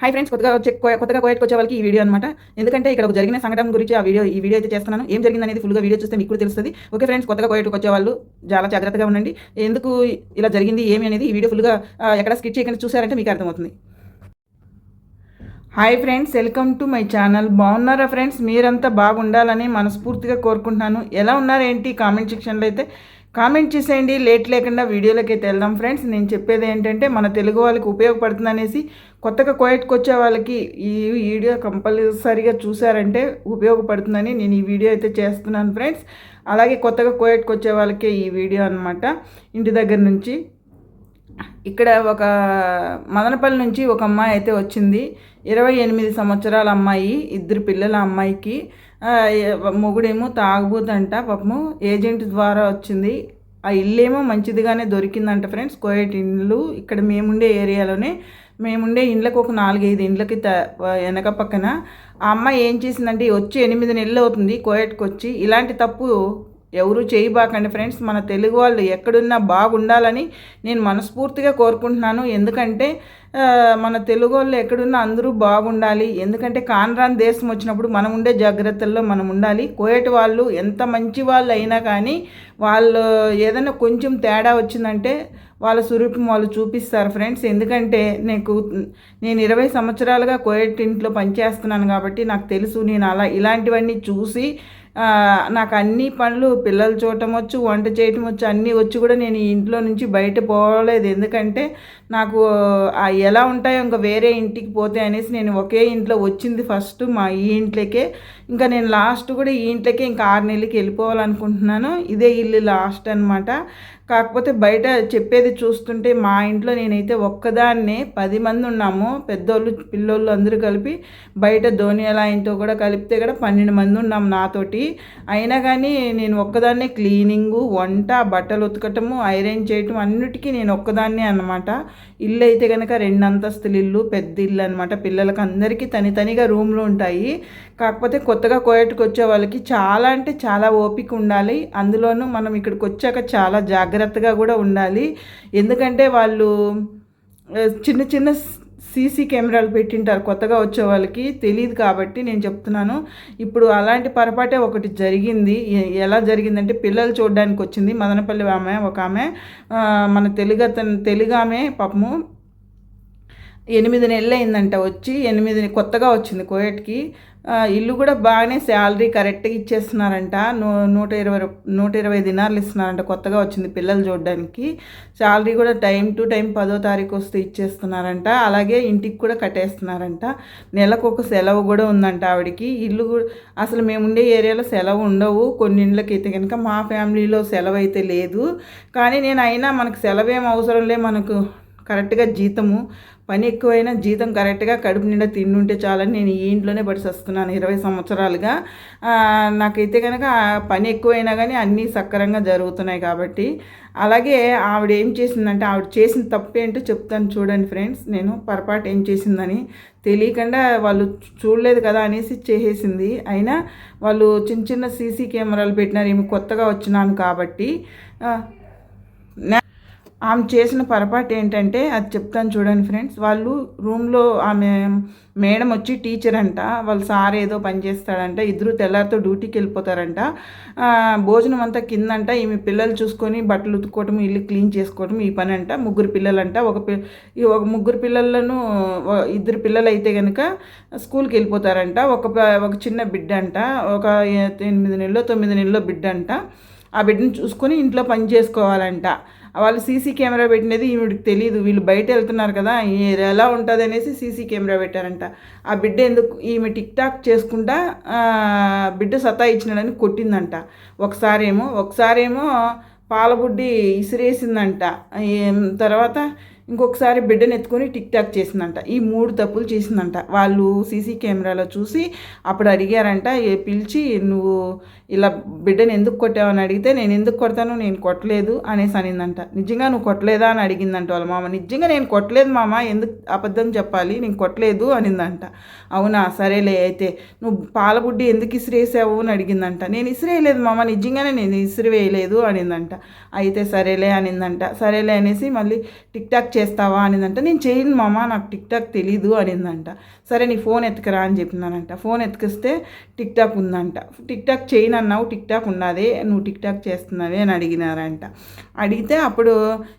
Hi friends కొత్తగా వచ్చే కొత్తగా కోయట్కి వచ్చే వాళ్ళకి ఈ వీడియో అనమాట ఎందుకంటే ఇక్కడ ఒక జరిగిన సంఘటన గురించి ఆ వీడియో ఈ వీడియో అయితే చేస్తున్నాను. ఏం జరిగింది అనేది ఫుల్గా వీడియో చూస్తే మీకు కూడా తెలుస్తుంది. ఓకే ఫ్రెండ్స్ కొత్తగా కోయట్కి వచ్చే వాళ్ళు చాలా జాగ్రత్తగా ఉండండి. ఎందుకు ఇలా జరిగింది ఏమి అనేది ఈ వీడియో ఫుల్గా ఎక్కడ స్కిట్ చేయకుండా చూసారంటే మీకు అర్థమవుతుంది. Hi friends welcome to my channel బాగున్నారా ఫ్రెండ్స్ మీరంతా బాగుండాలని మనస్ఫూర్తిగా కోరుకుంటున్నాను. ఎలా ఉన్నారేంటి? కామెంట్ సెక్షన్లో అయితే కామెంట్ చేసేయండి లేట్ లేకుండా వీడియోలోకి అయితే వెళ్దాం ఫ్రెండ్స్. నేను చెప్పేది ఏంటంటే మన తెలుగు వాళ్ళకి ఉపయోగపడుతుంది అనేసి కొత్తగా కోయట్కి వచ్చే వాళ్ళకి ఈ వీడియో కంపల్సరీగా చూసారంటే ఉపయోగపడుతుందని నేను ఈ వీడియో అయితే చేస్తున్నాను ఫ్రెండ్స్. అలాగే కొత్తగా కోయట్కి వచ్చే వాళ్ళకే ఈ వీడియో అనమాట ఇంటి దగ్గర నుంచి ఇక్కడ ఒక మదనపల్లి నుంచి ఒక అమ్మాయి అయితే వచ్చింది. ఇరవై ఎనిమిది సంవత్సరాల అమ్మాయి ఇద్దరు పిల్లల అమ్మాయికి. మొగుడేమో తాగుబోతంట పాపము ఏజెంట్ ద్వారా వచ్చింది. ఆ ఇల్లేమో మంచిదిగానే దొరికిందంట ఫ్రెండ్స్. కోయట్ ఇండ్లు ఇక్కడ మేముండే ఏరియాలోనే మేముండే ఇండ్లకు ఒక నాలుగైదు ఇండ్లకి త వెనక పక్కన. ఆ అమ్మాయి ఏం చేసిందంటే వచ్చి ఎనిమిది నెలలు అవుతుంది కోయట్కి వచ్చి ఇలాంటి తప్పు ఎవరు చేయబాకండి ఫ్రెండ్స్. మన తెలుగు వాళ్ళు ఎక్కడున్నా బాగుండాలని నేను మనస్ఫూర్తిగా కోరుకుంటున్నాను. ఎందుకంటే మన తెలుగు వాళ్ళు ఎక్కడున్నా అందరూ బాగుండాలి. ఎందుకంటే కాన్రాన్ దేశం వచ్చినప్పుడు మనం ఉండే జాగ్రత్తల్లో మనం ఉండాలి. కోయటి వాళ్ళు ఎంత మంచి వాళ్ళు అయినా కానీ వాళ్ళు ఏదైనా కొంచెం తేడా వచ్చిందంటే వాళ్ళ స్వరూపం వాళ్ళు చూపిస్తారు ఫ్రెండ్స్. ఎందుకంటే నీకు నేను ఇరవై సంవత్సరాలుగా కోయట్ ఇంట్లో పనిచేస్తున్నాను కాబట్టి నాకు తెలుసు. నేను అలా ఇలాంటివన్నీ చూసి నాకు అన్ని పనులు పిల్లలు చూడటం వచ్చు వంట చేయటం వచ్చు అన్నీ వచ్చి కూడా నేను ఇంట్లో నుంచి బయట పోలేదు. ఎందుకంటే నాకు ఎలా ఉంటాయో ఇంకా వేరే ఇంటికి పోతే అనేసి నేను ఒకే ఇంట్లో వచ్చింది ఫస్ట్ మా ఈ ఇంట్లోకే. ఇంకా నేను లాస్ట్ కూడా ఈ ఇంట్లోకే ఇంకా ఆరు నెలలకి వెళ్ళిపోవాలనుకుంటున్నాను. ఇదే ఇల్లు లాస్ట్ అనమాట కాకపోతే బయట చెప్పేది చూస్తుంటే మా ఇంట్లో నేనైతే ఒక్కదాన్నే పది మంది ఉన్నాము. పెద్దోళ్ళు పిల్లోళ్ళు అందరూ కలిపి బయట ధోనియాల ఆయనతో కూడా కలిపితే కూడా పన్నెండు మంది ఉన్నాము నాతోటి. అయినా కానీ నేను ఒక్కదాన్నే క్లీనింగు వంట బట్టలు ఉతకటము ఐరన్ చేయటం అన్నిటికీ నేను ఒక్కదాన్నే అనమాట ఇల్లు అయితే కనుక రెండు అంతస్తుల ఇల్లు పెద్ద ఇల్లు అనమాట పిల్లలకి అందరికీ తనితనిగా రూమ్లు ఉంటాయి. కాకపోతే కొత్తగా కోయటకు వచ్చే వాళ్ళకి చాలా అంటే చాలా ఓపిక ఉండాలి. అందులోనూ మనం ఇక్కడికి వచ్చాక చాలా జాగ్రత్తగా కూడా ఉండాలి. ఎందుకంటే వాళ్ళు చిన్న చిన్న సీసీ కెమెరాలు పెట్టింటారు. కొత్తగా వచ్చే వాళ్ళకి తెలియదు కాబట్టి నేను చెప్తున్నాను. ఇప్పుడు అలాంటి పొరపాటే ఒకటి జరిగింది. ఎలా జరిగిందంటే పిల్లలు చూడడానికి వచ్చింది. మదనపల్లి ఆమె ఒక ఆమె మన తెలుగు అతను తెలుగు ఆమె పాపము ఎనిమిది నెలలు అయిందంట వచ్చి ఎనిమిది కొత్తగా వచ్చింది కోయట్కి. ఇల్లు కూడా బాగానే శాలరీ కరెక్ట్గా ఇచ్చేస్తున్నారంట. నూ నూట ఇరవై నూట ఇరవై దినార్లు ఇస్తున్నారంట. కొత్తగా వచ్చింది పిల్లలు చూడడానికి. శాలరీ కూడా టైం టు టైం పదో తారీఖు వస్తే ఇచ్చేస్తున్నారంట. అలాగే ఇంటికి కూడా కట్టేస్తున్నారంట. నెలకు ఒక సెలవు కూడా ఉందంట ఆవిడకి. ఇల్లు కూడా అసలు మేము ఉండే ఏరియాలో సెలవు ఉండవు. కొన్ని ఇండ్లకి అయితే కనుక మా ఫ్యామిలీలో సెలవు అయితే లేదు. కానీ నేను అయినా మనకు సెలవు ఏం అవసరం లే. మనకు కరెక్ట్గా జీతము పని ఎక్కువైనా జీతం కరెక్ట్గా కడుపు నిండా తిండుంటే చాలని నేను ఈ ఇంట్లోనే పడిసేస్తున్నాను ఇరవై సంవత్సరాలుగా. నాకైతే కనుక పని ఎక్కువైనా కానీ అన్నీ సక్రంగా జరుగుతున్నాయి కాబట్టి. అలాగే ఆవిడ ఏం చేసిందంటే ఆవిడ చేసిన తప్పు ఏంటో చెప్తాను చూడండి ఫ్రెండ్స్. నేను పొరపాటు ఏం చేసిందని తెలియకుండా వాళ్ళు చూడలేదు కదా అనేసి చేసేసింది. అయినా వాళ్ళు చిన్న చిన్న సీసీ కెమెరాలు పెట్టినారు ఏమి కొత్తగా వచ్చినాను కాబట్టి. నా- ఆమె చేసిన పొరపాటు ఏంటంటే అది చెప్తాను చూడండి ఫ్రెండ్స్. వాళ్ళు రూమ్లో ఆమె మేడం వచ్చి టీచర్ అంట. వాళ్ళ సార్ ఏదో పని చేస్తాడంట. ఇద్దరు తెల్లారితో డ్యూటీకి వెళ్ళిపోతారంట. భోజనం అంతా కిందంట. ఈమె పిల్లలు చూసుకొని బట్టలు ఉతుక్కోవటం ఇల్లు క్లీన్ చేసుకోవటం ఈ పని అంట. ముగ్గురు పిల్లలంట. ఒక పి ఈ ఒక ముగ్గురు పిల్లలను ఇద్దరు పిల్లలు అయితే కనుక స్కూల్కి వెళ్ళిపోతారంట. ఒక ఒక చిన్న బిడ్డ అంట. ఒక ఎనిమిది నెలలో తొమ్మిది నెలలో బిడ్డ అంట. ఆ బిడ్డను చూసుకొని ఇంట్లో పని చేసుకోవాలంట. వాళ్ళు సీసీ కెమెరా పెట్టినది ఈవిడికి తెలియదు వీళ్ళు బయట వెళ్తున్నారు కదా ఎలా ఉంటుంది అనేసి సీసీ కెమెరా పెట్టారంట. ఆ బిడ్డ ఎందుకు ఈమె టిక్ టాక్ చేసుకుంటా బిడ్డ సతా ఇచ్చినాడని కొట్టిందంట. ఒకసారేమో ఒకసారేమో పాలబుడ్డి ఇసిరేసిందంట. తర్వాత ఇంకొకసారి బిడ్డను ఎత్తుకొని టిక్ టాక్ చేసిందంట. ఈ మూడు తప్పులు చేసిందంట. వాళ్ళు సీసీ కెమెరాలో చూసి అప్పుడు అడిగారంట పిలిచి నువ్వు ఇలా బిడ్డను ఎందుకు కొట్టావు? అని అడిగితే నేను ఎందుకు కొడతాను నేను కొట్టలేదు అనేసి అనిందంట. నిజంగా నువ్వు కొట్టలేదా? అని అడిగిందంట వాళ్ళ మామ. నిజంగా నేను కొట్టలేదు మామ ఎందుకు అబద్ధం చెప్పాలి? నేను కొట్టలేదు అనిందంట. అవునా? సరేలే అయితే. నువ్వు పాలబుడ్డి ఎందుకు ఇసిరేసావు? అని అడిగిందంట. నేను ఇసిరేయలేదు మామ నిజంగానే నేను ఇసిరివేయలేదు అనిందంట. అయితే సరేలే అనిందంట. సరేలే అనేసి మళ్ళీ టిక్ టాక్ చేస్తావా అనిందంట. నేను చేయను మామ నాకు టిక్ టాక్ తెలీదు అనిందంట. సరే నీ ఫోన్ ఎత్తుకరా అని చెప్పినానంట. ఫోన్ ఎత్తుకిస్తే టిక్ టాక్ ఉందంట. టిక్ టాక్ చేయను అన్నావు టిక్ టాక్ ఉన్నదే నువ్వు టిక్ టాక్ చేస్తున్నావే అని అడిగినారంట. అడిగితే అప్పుడు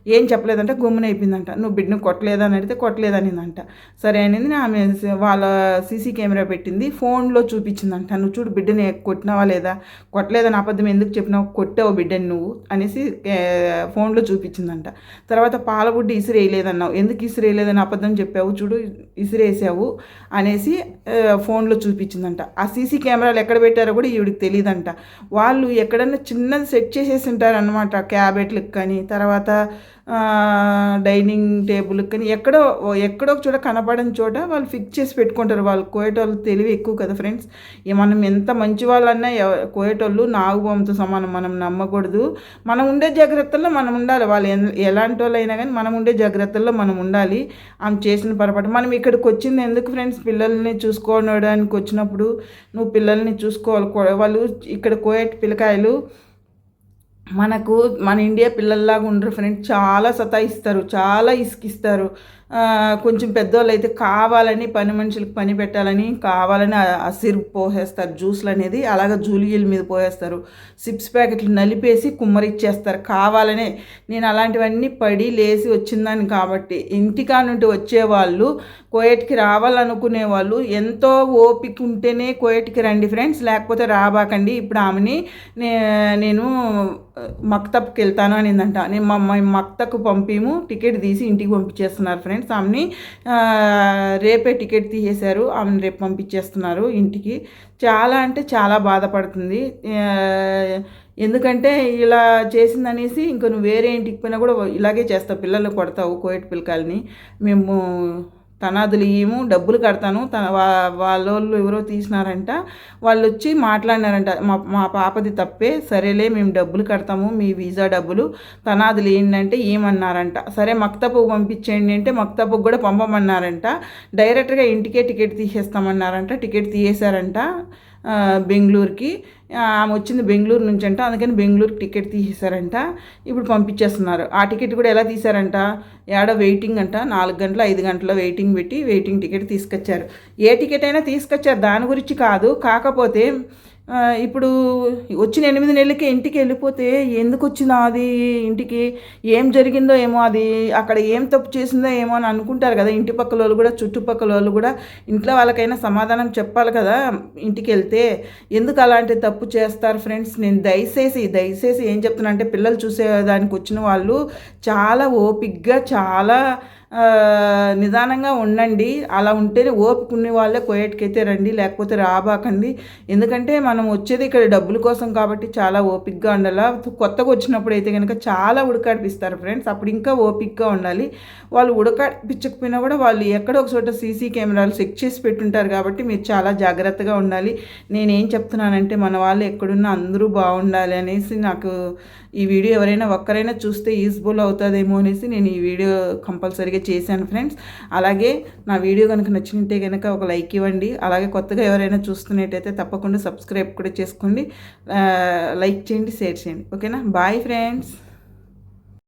ఏం చెప్పలేదంట. గుమ్మున అయిపోయిందంట. నువ్వు బిడ్డను కొట్టలేదని అడిగితే కొట్టలేదనిందంట సరే అనేది. ఆమె వాళ్ళ సీసీ కెమెరా పెట్టింది. ఫోన్లో చూపించిందంట. నువ్వు చూడు బిడ్డని కొట్టినావా లేదా? కొట్టలేదని అబద్ధం ఎందుకు చెప్పినావు? కొట్టావు బిడ్డని నువ్వు అనేసి ఫోన్లో చూపించిందంట. తర్వాత పాలబుడ్డి ఇసిరేయలేదన్నావు ఎందుకు ఇసిరేయలేదని అబద్ధం చెప్పావు? చూడు ఇసిరేసావు అనేసి ఫోన్లో చూపించిందంట. ఆ సీసీ కెమెరాలు ఎక్కడ పెట్టారో కూడా ఈవిడికి తెలియదంట వాళ్ళు ఎక్కడన్నా చిన్నది సెట్ చేసేసి ఉంటారనమాట క్యాబెట్లకు కానీ. తర్వాత డైనింగ్ టేబుల్ కానీ ఎక్కడో ఎక్కడో చోట కనపడని చోట వాళ్ళు ఫిక్స్ చేసి పెట్టుకుంటారు. వాళ్ళు కోయటోళ్ళు తెలివి ఎక్కువ కదా ఫ్రెండ్స్. మనం ఎంత మంచి వాళ్ళన్నా కోయటోళ్ళు నాగుబొమ్మతో సమానం. మనం నమ్మకూడదు. మనం ఉండే జాగ్రత్తల్లో మనం ఉండాలి. వాళ్ళు ఎలాంటి వాళ్ళు అయినా కానీ మనం ఉండే జాగ్రత్తల్లో మనం ఉండాలి. ఆమె చేసిన పొరపాటు. మనం ఇక్కడికి వచ్చింది ఎందుకు ఫ్రెండ్స్? పిల్లల్ని చూసుకోవడానికి వచ్చినప్పుడు నువ్వు పిల్లల్ని చూసుకోవాలి. వాళ్ళు ఇక్కడ కోయట్ పిల్లకాయలు మనకు మన ఇండియా పిల్లల్లాగా ఉండరు ఫ్రెండ్స్ చాలా సతాయిస్తారు చాలా ఇసుకిస్తారు. కొంచెం పెద్దవాళ్ళు అయితే కావాలని పని మనుషులకు పని పెట్టాలని కావాలని అసిరు పోసేస్తారు జ్యూస్లు అనేది అలాగే జూలియల మీద పోసేస్తారు. సిప్స్ ప్యాకెట్లు నలిపేసి కుమ్మరిచ్చేస్తారు కావాలనే నేను అలాంటివన్నీ పడి లేచి వచ్చిందని కాబట్టి ఇంటికా నుండి వచ్చేవాళ్ళు కోయట్కి రావాలనుకునే వాళ్ళు ఎంతో ఓపిక ఉంటేనే కోయట్కి రండి ఫ్రెండ్స్ లేకపోతే రాబాకండి. ఇప్పుడు ఆమెని నేను మక్తబ్కి వెళ్తాను అనిందంట. నేను మమ్మల్ని మక్తకు పంపిము టికెట్ తీసి ఇంటికి పంపించేస్తున్నారు ఫ్రెండ్స్. ఫ్రెండ్స్ ఆమెని రేపే టికెట్ తీసేశారు. ఆమెను రేపు పంపించేస్తున్నారు ఇంటికి. చాలా అంటే చాలా బాధపడుతుంది. ఎందుకంటే ఇలా చేసిందనేసి ఇంక నువ్వు వేరే ఇంటికి పోయినా కూడా ఇలాగే చేస్తావు. పిల్లలు కొడతావు కోయట్ పిల్లకాయలని. మేము తనాదులు ఇయ్యము డబ్బులు కడతాను తన వా వాళ్ళోళ్ళు ఎవరో తీసినారంట వాళ్ళు వచ్చి మాట్లాడినారంట మా మా పాపది తప్పే సరేలే మేము డబ్బులు కడతాము మీ వీసా డబ్బులు తనాదులు ఏంటంటే ఏమన్నారంట సరే మక్తపు పంపించేయండి అంటే మక్తపుకు కూడా పంపమన్నారంట డైరెక్ట్గా ఇంటికే టికెట్ తీసేస్తామన్నారంట టికెట్ తీసేశారంట బెంగళూరుకి. ఆమె వచ్చింది బెంగళూరు నుంచి అంట. అందుకని బెంగళూరుకి టికెట్ తీసేశారంట. ఇప్పుడు పంపించేస్తున్నారు. ఆ టికెట్ కూడా ఎలా తీశారంట? ఏడ వెయిటింగ్ అంట? నాలుగు గంటల ఐదు గంటల వెయిటింగ్ పెట్టి వెయిటింగ్ టికెట్ తీసుకొచ్చారు. ఏ టికెట్ అయినా తీసుకొచ్చారు. దాని గురించి కాదు. కాకపోతే ఇప్పుడు వచ్చిన ఎనిమిది నెలలకి ఇంటికి వెళ్ళిపోతే ఎందుకు వచ్చిందో అది ఇంటికి? ఏం జరిగిందో ఏమో అది అక్కడ ఏం తప్పు చేసిందో ఏమో అని అనుకుంటారు కదా ఇంటి పక్కల వాళ్ళు కూడా చుట్టుపక్కల వాళ్ళు కూడా. ఇంట్లో వాళ్ళకైనా సమాధానం చెప్పాలి కదా ఇంటికి వెళ్తే. ఎందుకు అలాంటి తప్పు చేస్తారు ఫ్రెండ్స్? నేను దయచేసి దయచేసి ఏం చెప్తున్నా అంటే పిల్లలు చూసేదానికి వచ్చిన వాళ్ళు చాలా ఓపిక్గా చాలా నిదానంగా ఉండండి. అలా ఉంటేనే ఓపిక ఉన్న వాళ్ళే కోయట్కి అయితే రండి లేకపోతే రాబాకండి. ఎందుకంటే మనం వచ్చేది ఇక్కడ డబ్బుల కోసం కాబట్టి చాలా ఓపిక్గా ఉండాలి. కొత్తగా వచ్చినప్పుడు అయితే కనుక చాలా ఉడకాడిపిస్తారు ఫ్రెండ్స్. అప్పుడు ఇంకా ఓపిక్గా ఉండాలి. వాళ్ళు ఉడకాడిపించకపోయినా కూడా వాళ్ళు ఎక్కడో ఒక చోట సీసీ కెమెరాలు చెక్ చేసి పెట్టుంటారు కాబట్టి మీరు చాలా జాగ్రత్తగా ఉండాలి. నేనేం చెప్తున్నానంటే మన వాళ్ళు ఎక్కడున్నా అందరూ బాగుండాలి అనేసి నాకు ఈ వీడియో ఎవరైనా ఒక్కరైనా చూస్తే యూస్ఫుల్ అవుతుందేమో అనేసి నేను ఈ వీడియో కంపల్సరీగా చేశాను ఫ్రెండ్స్. అలాగే నా వీడియో కనుక నచ్చినట్టే కనుక ఒక లైక్ ఇవ్వండి. అలాగే కొత్తగా ఎవరైనా చూస్తున్నట్టయితే తప్పకుండా సబ్స్క్రైబ్ కూడా చేసుకోండి. లైక్ చేయండి షేర్ చేయండి. ఓకేనా? Bye friends.